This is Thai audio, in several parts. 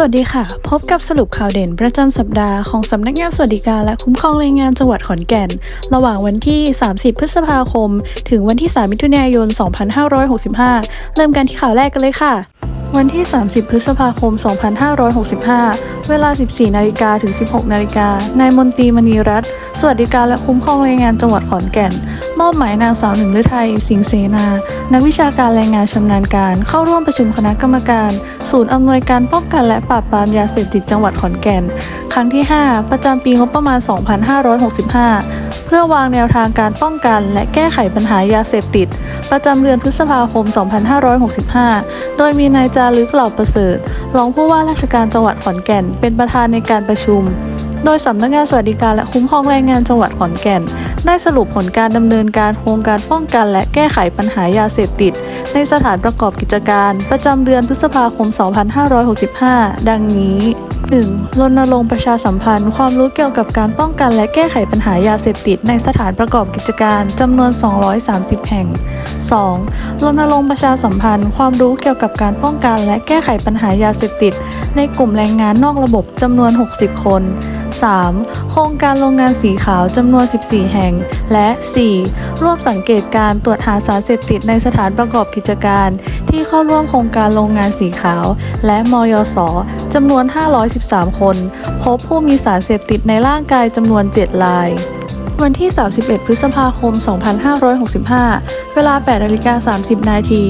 สวัสดีค่ะ พบกับสรุปข่าวเด่นประจำสัปดาห์ของสำนักงานสวัสดิการและคุ้มครองแรงงานจังหวัดขอนแก่น ระหว่างวันที่ 30 พฤษภาคม ถึงวันที่ 3 มิถุนายน 2565 เริ่มกันที่ข่าวแรกกันเลยค่ะ วันที่ 30 พฤษภาคม 2565 เวลา 14 นาฬิกาถึง 16 นาฬิกานายมนตรีมณีรัตน์สวัสดิการและคุ้มครองแรงงานจังหวัดขอนแก่น มอบหมายนางสาวหนึ่งฤทัยสิงเสนา นักวิชาการแรงงานชำนาญการ เข้าร่วมประชุมคณะกรรมการ ศูนย์อำนวยการป้องกันและปราบปรามยาเสพติดจังหวัดขอนแก่น ครั้งที่ 5 ประจำปีงบประมาณ 2565 เพื่อวางแนวทางการป้องกัน และแก้ไขปัญหายาเสพติด ประจำเดือนพฤษภาคม 2565 โดยมีนายจารึกเหล่าประเสริฐรองผู้ว่าราชการจังหวัดขอนแก่น เป็นประธานในการประชุม โดยสำนักงานสวัสดิการและคุ้มครองแรงงานจังหวัดขอนแก่น ได้สรุปผลการดำเนินการโครงการป้องกัน และแก้ไขปัญหายาเสพติด ในสถานประกอบกิจการ ประจำเดือนพฤษภาคม 2565 ดังนี้ 1. รณรงค์ประชาสัมพันธ์ ความรู้เกี่ยวกับการป้องกัน และแก้ไขปัญหายาเสพติดในสถานประกอบกิจการจำนวน 230 แห่ง 2. รณรงค์ประชาสัมพันธ์ ความรู้เกี่ยวกับการป้องกัน และแก้ไขปัญหายาเสพติด ในกลุ่มแรงงานนอกระบบจำนวน 60 คน 3. โครงการโรงงานสีขาวจำนวน 14 แห่ง และ 4. ร่วมสังเกตการตรวจหาสารเสพติดในสถานประกอบกิจการ ที่เข้าร่วมโครงการโรงงานสีขาว และมยสจำนวน 513 คน พบผู้มีสารเสพติดในร่างกายจำนวน 7 ราย วันที่ 31 พฤษภาคม 2565 เวลา8นาฬิกา30 นาที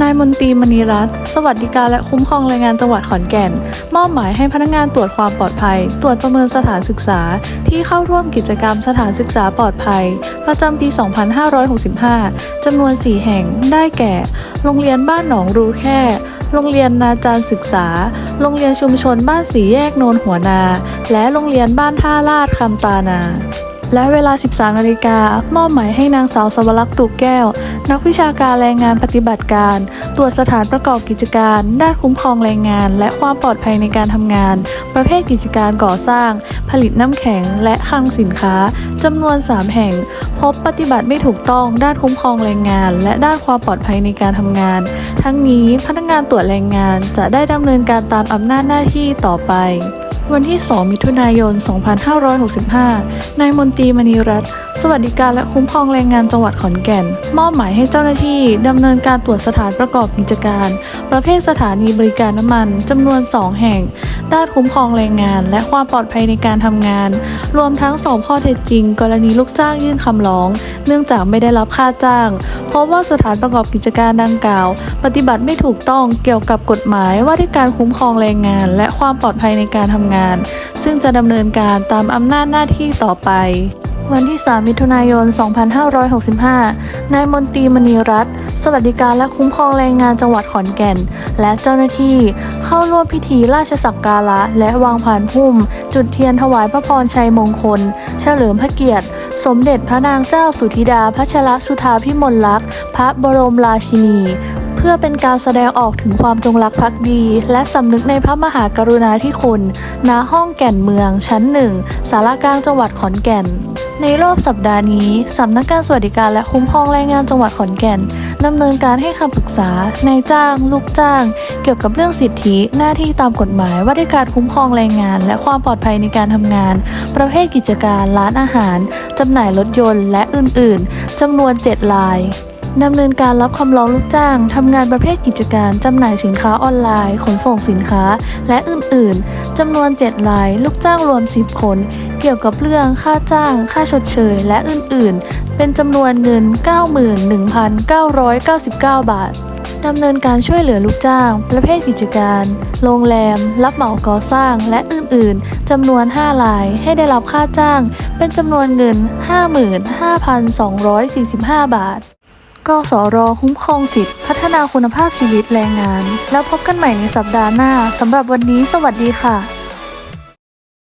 นายมนตรีมณีรัตน์ สวัสดิการและคุ้มครองแรงงานจังหวัดขอนแก่น มอบหมายให้พนักงานตรวจความปลอดภัย ตรวจประเมินสถานศึกษา ที่เข้าร่วมกิจกรรมสถานศึกษาปลอดภัย ประจำปี 2565 จำนวน 4 แห่ง ได้แก่ โรงเรียนบ้านหนองรูแค่โรงเรียนนาจารศึกษา โรงเรียนชุมชนบ้านสีแยกโนนหัวนา และโรงเรียนบ้านท่าลาดคำตานา และเวลา 13 นาฬิกามอบหมายให้นางสาวสวรักษ์ตุกแก้ว นักวิชาการแรงงานปฏิบัติการ ตรวจสถานประกอบกิจการ ด้านคุ้มครองแรงงาน และความปลอดภัยในการทำงาน ประเภทกิจการก่อสร้าง ผลิตน้ำแข็ง และคลังสินค้าจำนวน 3 แห่ง พบปฏิบัติไม่ถูกต้องด้านคุ้มครองแรงงาน และด้านความปลอดภัยในการทำงาน ทั้งนี้พนักงานตรวจแรงงานจะได้ดำเนินการตามอำนาจหน้าที่ต่อไป วันที่ 2 มิถุนายน 2565 นายมนตรีมณีรัตน์ สวัสดิการและคุ้มครองแรงงานจังหวัดขอนแก่น มอบหมายให้เจ้าหน้าที่ดำเนินการตรวจสถานประกอบกิจการ ประเภทสถานีบริการน้ำมันจำนวน 2 แห่ง ด้านคุ้มครองแรงงาน และความปลอดภัยในการทำงาน รวมทั้งสอบข้อเท็จจริง กรณีลูกจ้างยื่นคำร้อง เนื่องจากไม่ได้รับค่าจ้าง เพราะว่าสถานประกอบกิจการดังกล่าว ปฏิบัติไม่ถูกต้องเกี่ยวกับกฎหมายว่าด้วยการคุ้มครองแรงงาน และความปลอดภัยในการทำงาน ซึ่งจะดำเนินการตามอำนาจหน้าที่ต่อไป วันที่ 3 มิถุนายน 2565 นายมนตรีมณีรัตน์สวัสดิการและคุ้มครองแรงงานจังหวัดขอนแก่น และเจ้าหน้าที่เข้าร่วมพิธีราชสักการะ และวางผานพุ่ม จุดเทียนถวายพระพรชัยมงคล เฉลิมพระเกียรติสมเด็จพระนางเจ้าสุธิดาพัชรสุธาพิมลลักษณ์ พระบรมราชินี พื่อเป็นการแสดงออกถึงความจงรักภักดี และสำนึกในพระมหากรุณาธิคุณ ณ ห้องแก่นเมือง ชั้นหนึ่งสารากลางจังหวัดขอนแก่น ในรอบสัปดาห์นี้ สำนักงานสวัสดิการและคุ้มครองแรงงานจังหวัดขอนแก่นดำเนินการให้คำปรึกษา นายจ้าง ลูกจ้าง เกี่ยวกับเรื่องสิทธิหน้าที่ตามกฎหมายว่าด้วยการคุ้มครองแรงงาน และความปลอดภัยในการทำงาน ประเภทกิจการ ร้านอาหารจำหน่ายรถยนต์ และอื่น ๆจำนวน7ราย ดำเนินการรับคำร้องลูกจ้างทำงานประเภทกิจการจำหน่ายสินค้าออนไลน์ ขนส่งสินค้า และอื่นๆจำนวน 7 ราย ลูกจ้างรวม 10 คน เกี่ยวกับเรื่องค่าจ้าง ค่าชดเชย และอื่นๆ เป็นจำนวนเงิน 91,999 บาทดำเนินการช่วยเหลือลูกจ้าง ประเภทกิจการ โรงแรม รับเหมาก่อสร้าง และอื่นๆ จำนวน 5 ราย ให้ได้รับค่าจ้าง เป็นจำนวนเงิน 55,245 บาท กสรคุ้มครองสิทธิพัฒนาคุณภาพชีวิตแรงงาน แล้วพบกันใหม่ในสัปดาห์หน้าสำหรับวันนี้สวัสดีค่ะ